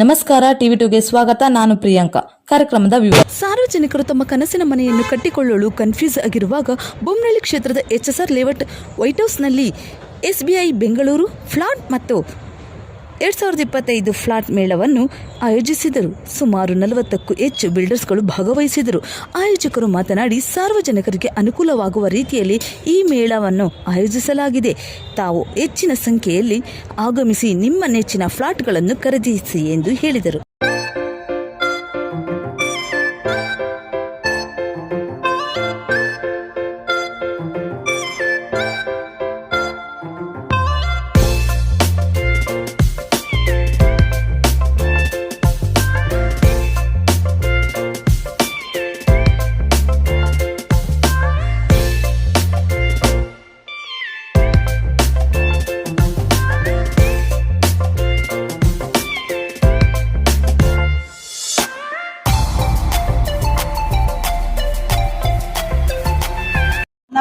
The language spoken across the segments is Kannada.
ನಮಸ್ಕಾರ, ಟಿವಿ ಟುಗೆ ಸ್ವಾಗತ. ನಾನು ಪ್ರಿಯಾಂಕಾ. ಕಾರ್ಯಕ್ರಮದ ವಿವರ. ಸಾರ್ವಜನಿಕರು ತಮ್ಮ ಕನಸಿನ ಮನೆಯನ್ನು ಕಟ್ಟಿಕೊಳ್ಳಲು ಕನ್ಫ್ಯೂಸ್ ಆಗಿರುವಾಗ ಬೊಮ್ಮನಹಳ್ಳಿ ಕ್ಷೇತ್ರದ H S R layout white ಹೌಸ್ನಲ್ಲಿ S B I Bengaluru, flat ಮತ್ತು ಎರಡು ಸಾವಿರದ ಇಪ್ಪತ್ತೈದು ಫ್ಲಾಟ್ ಮೇಳವನ್ನು ಆಯೋಜಿಸಿದರು. ಸುಮಾರು ನಲವತ್ತಕ್ಕೂ ಹೆಚ್ಚು ಬಿಲ್ಡರ್ಸ್ಗಳು ಭಾಗವಹಿಸಿದರು. ಆಯೋಜಕರು ಮಾತನಾಡಿ, ಸಾರ್ವಜನಿಕರಿಗೆ ಅನುಕೂಲವಾಗುವ ರೀತಿಯಲ್ಲಿ ಈ ಮೇಳವನ್ನು ಆಯೋಜಿಸಲಾಗಿದೆ. ತಾವು ಹೆಚ್ಚಿನ ಸಂಖ್ಯೆಯಲ್ಲಿ ಆಗಮಿಸಿ ನಿಮ್ಮ ನೆಚ್ಚಿನ ಫ್ಲಾಟ್ಗಳನ್ನು ಖರೀದಿಸಿ ಎಂದು ಹೇಳಿದರು.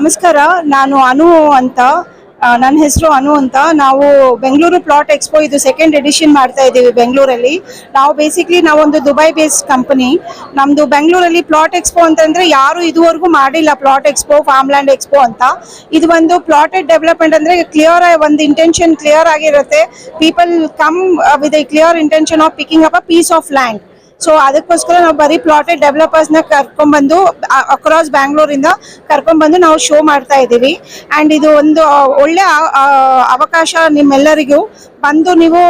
ನಮಸ್ಕಾರ, ನಾನು ಅನು ಅಂತ ನನ್ನ ಹೆಸರು ಅನು ಅಂತ. ನಾವು ಬೆಂಗಳೂರು ಪ್ಲಾಟ್ ಎಕ್ಸ್ಪೋ ಇದು ಸೆಕೆಂಡ್ ಎಡಿಷನ್ ಮಾಡ್ತಾ ಇದ್ದೀವಿ ಬೆಂಗಳೂರಲ್ಲಿ. ನಾವು ಬೇಸಿಕ್ಲಿ ನಾವೊಂದು ದುಬೈ ಬೇಸ್ಡ್ ಕಂಪನಿ ನಮ್ದು ಬೆಂಗಳೂರಲ್ಲಿ ಪ್ಲಾಟ್ ಎಕ್ಸ್ಪೋ ಅಂತಂದ್ರೆ ಯಾರು ಇದುವರೆಗೂ ಮಾಡಿಲ್ಲ plot expo farm land expo ಅಂತ. ಇದು ಒಂದು ಪ್ಲಾಟೆಡ್ ಡೆವಲಪ್ಮೆಂಟ್ ಅಂದ್ರೆ ಕ್ಲಿಯರ್ ಒಂದು ಇಂಟೆನ್ಷನ್ ಕ್ಲಿಯರ್ ಆಗಿರುತ್ತೆ. People come with a clear intention of picking up a piece of land so ಅದಕ್ಕೋಸ್ಕರ ನಾವು ಬರೀ ಪ್ಲಾಟೆಡ್ ಡೆವಲಪರ್ಸ್ನ ಕರ್ಕೊಂಡ್ಬಂದು ಅಕ್ರಾಸ್ ಬ್ಯಾಂಗ್ಳೂರಿಂದ ಕರ್ಕೊಂಡ್ಬಂದು ನಾವು ಶೋ ಮಾಡ್ತಾ ಇದ್ದೀವಿ. ಅಂಡ್ ಇದು ಒಂದು ಒಳ್ಳೆ ಅವಕಾಶ ನಿಮ್ಮೆಲ್ಲರಿಗೂ. ಬಂದು ನೀವು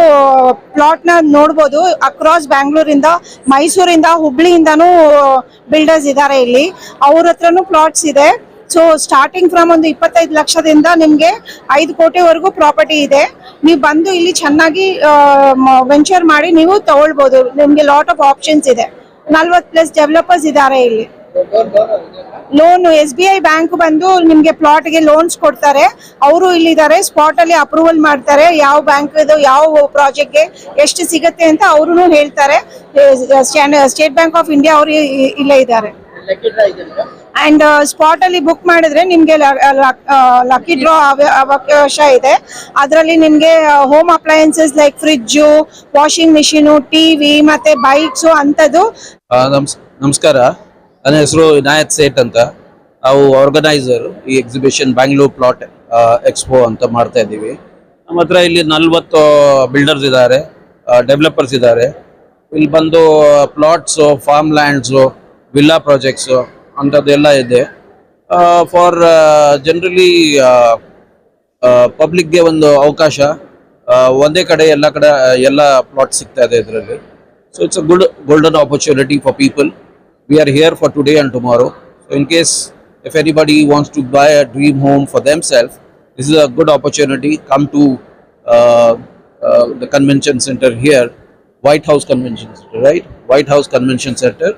ಪ್ಲಾಟ್ನ ನೋಡ್ಬೋದು. ಅಕ್ರಾಸ್ ಬ್ಯಾಂಗ್ಳೂರಿಂದ ಮೈಸೂರಿಂದ ಹುಬ್ಳಿಯಿಂದನೂ ಬಿಲ್ಡರ್ಸ್ ಇದ್ದಾರೆ ಇಲ್ಲಿ. ಅವ್ರ ಹತ್ರನೂ ಪ್ಲಾಟ್ಸ್ ಇದೆ. ಸೊ ಸ್ಟಾರ್ಟಿಂಗ್ ಫ್ರಮ್ ಒಂದು ಇಪ್ಪತ್ತೈದು ಲಕ್ಷದಿಂದ ನಿಮಗೆ ಐದು ಕೋಟಿವರೆಗೂ ಪ್ರಾಪರ್ಟಿ ಇದೆ. ನೀವು ಬಂದು ಇಲ್ಲಿ ಚೆನ್ನಾಗಿ ವೆಂಚರ್ ಮಾಡಿ ನೀವು ತಗೊಳ್ಬೋದು. ನಿಮಗೆ ಲಾಟ್ ಆಫ್ ಆಪ್ಷನ್ಸ್ ಇದೆ. ನಲ್ವತ್ತು ಪ್ಲಸ್ ಡೆವಲಪರ್ಸ್ ಇದ್ದಾರೆ ಇಲ್ಲಿ. Loan S B I bank ಬಂದು ನಿಮ್ಗೆ ಪ್ಲಾಟ್ಗೆ ಲೋನ್ಸ್ ಕೊಡ್ತಾರೆ. ಅವರು ಇಲ್ಲಿದ್ದಾರೆ ಸ್ಪಾಟ್ ಅಲ್ಲಿ ಅಪ್ರೂವಲ್ ಮಾಡ್ತಾರೆ. ಯಾವ ಬ್ಯಾಂಕ್ ಯಾವ ಪ್ರಾಜೆಕ್ಟ್ಗೆ ಎಷ್ಟು ಸಿಗುತ್ತೆ ಅಂತ ಅವರು ಹೇಳ್ತಾರೆ. ಸ್ಟೇಟ್ ಬ್ಯಾಂಕ್ ಆಫ್ ಇಂಡಿಯಾ ಅವರು ಇಲ್ಲೇ ಇದ್ದಾರೆ. ಅಂಡ್ ಸ್ಪಾಟ್ ಅಲ್ಲಿ ಬುಕ್ ಮಾಡಿದ್ರೆ ನಿಮ್ಗೆ ಲಕ್ಕಿ ಡ್ರಾ ಅವಕಾಶ ಇದೆ. ಅದರಲ್ಲಿ ನಿಮ್ಗೆ home appliances like fridge washing machine TV ಮತ್ತೆ ಬೈಕ್ಸು ಅಂತದ್ದು ನಮಸ್ಕಾರ. ನನ್ನ ಹೆಸರು ವಿನಾಯಕ್ ಸೇಟ್ ಅಂತ. ನಾವು ಆರ್ಗನೈಸರ್ ಈ ಎಕ್ಸಿಬಿಷನ್ ಬ್ಯಾಂಗ್ಳೂರ್ ಪ್ಲಾಟ್ ಎಕ್ಸ್ಪೋ ಅಂತ ಮಾಡ್ತಾ ಇದ್ದೀವಿ. ನಮ್ಮ ಹತ್ರ ಇಲ್ಲಿ ನಲ್ವತ್ತು ಬಿಲ್ಡರ್ಸ್ ಇದ್ದಾರೆ. ಡೆವಲಪರ್ಸ್ ಇದ್ದಾರೆ. ಇಲ್ಲಿ ಬಂದು plots farm lands villa projects ಅಂಥದ್ದೆಲ್ಲ ಇದೆ ಫಾರ್ ಜನರಲಿ ಪಬ್ಲಿಕ್ಗೆ ಒಂದು ಅವಕಾಶ ಆ, ಒಂದೇ ಕಡೆ ಎಲ್ಲ ಕಡೆ ಎಲ್ಲ ಪ್ಲಾಟ್ ಸಿಗ್ತಾ ಇದೆ ಇದರಲ್ಲಿ So it's a good golden opportunity for people. We are here for today and tomorrow. So in case if anybody wants to buy a dream home for themselves, this is a good opportunity. Come to uh, uh, the convention center here, White House Convention Center, right? White House Convention Center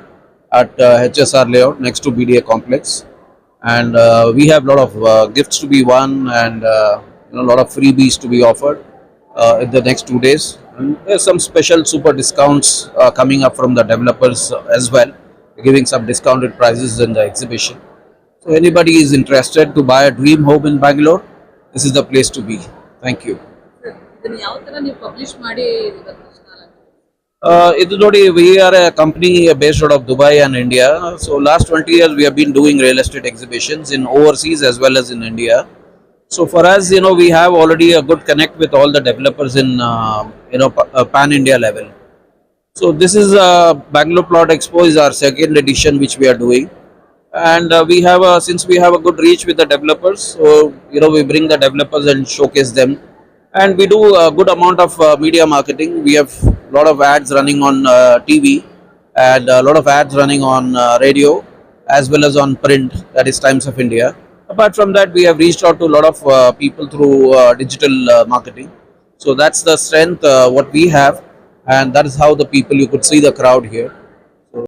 at uh, HSR layout next to BDA complex. And uh, we have a lot of uh, gifts to be won and uh, you know, a lot of freebies to be offered uh, in the next two days. And there's some special super discounts uh, coming up from the developers as well, giving some discounted prices in the exhibition. So anybody is interested to buy a dream home in Bangalore, this is the place to be. Thank you. ಇದು ನೋಡಿ we are a company based out of Dubai and India. So last 20 years we have been doing real estate exhibitions in overseas as well as in India. So for us, you know, we have already a good connect with all the developers in uh, you know pan India level. So this is uh, Bangalore Plot Expo is our second edition which we are doing, and uh, we have a, since we have a good reach with the developers, so you know we bring the developers and showcase them, and we do a good amount of uh, media marketing. We have a lot of ads running on uh, TV and a lot of ads running on uh, radio as well as on print, that is Times of India. Apart from that, we have reached out to a lot of uh, people through uh, digital uh, marketing. So that's the strength uh, what we have, and that is how the people you could see the crowd here.